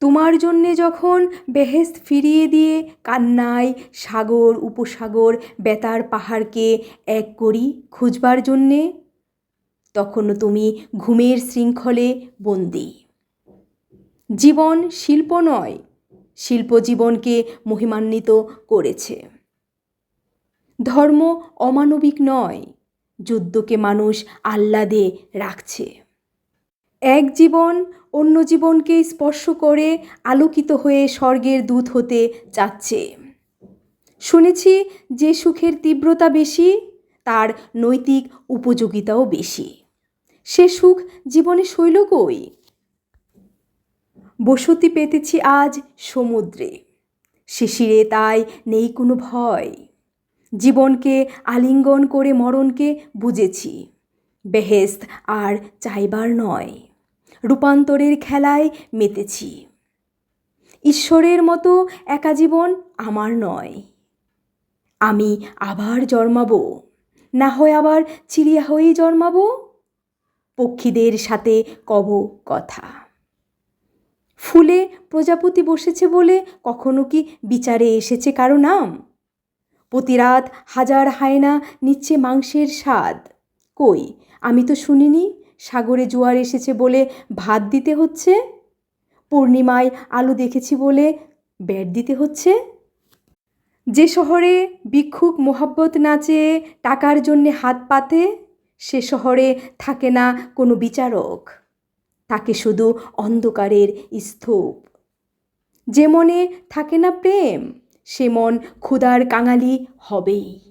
তোমার জন্যে যখন বেহেস্ত ফিরিয়ে দিয়ে কান্নায় সাগর, উপসাগর, বেতার পাহাড়কে এক করি খুঁজবার জন্যে, তখনও তুমি ঘুমের শৃঙ্খলে বন্দি। জীবন শিল্প নয়, শিল্প জীবনকে মহিমান্বিত করেছে। ধর্ম অমানবিক নয়, যুদ্ধকে মানুষ আহ্লাদে রাখছে। এক জীবন অন্য জীবনকে স্পর্শ করে আলোকিত হয়ে স্বর্গের দূত হতে চাচ্ছে শুনেছি যে সুখের তীব্রতা বেশি, তার নৈতিক উপযোগিতাও বেশি। সে সুখ জীবনে শৈল কই? বসতি পেতেছি আজ সমুদ্রে শিশিরে তাই নেই কোনো ভয়। জীবনকে আলিঙ্গন করে মরণকে বুঝেছি বেহেস্ত আর চাইবার নয়। রূপান্তরের খেলায় মেতেছি। ঈশ্বরের মতো একা জীবন আমার নয়। আমি আবার জন্মাবো, না হয় আবার চিড়িয়া হয়েই জন্মাবো? পক্ষীদের সাথে কব কথা। ফুলে প্রজাপতি বসেছে বলে কখনো কি বিচারে এসেছে কারও নাম? প্রতিরাত হাজার হায়না নিচ্ছে মাংসের স্বাদ। কই, আমি তো শুনিনি? সাগরে জোয়ার এসেছে বলে ভাত দিতে হচ্ছে? পূর্ণিমায় আলো দেখেছি বলে ব্যাট দিতে হচ্ছে? যে শহরে ভিক্ষুক মোহাব্বত নাচে, টাকার জন্যে হাত পাতে, সে শহরে থাকে না কোনো বিচারক। তাকে শুধু অন্ধকারের স্তূপ। যে মনে থাকে না প্রেম, সে মন ক্ষুধার কাঙালি হবেই।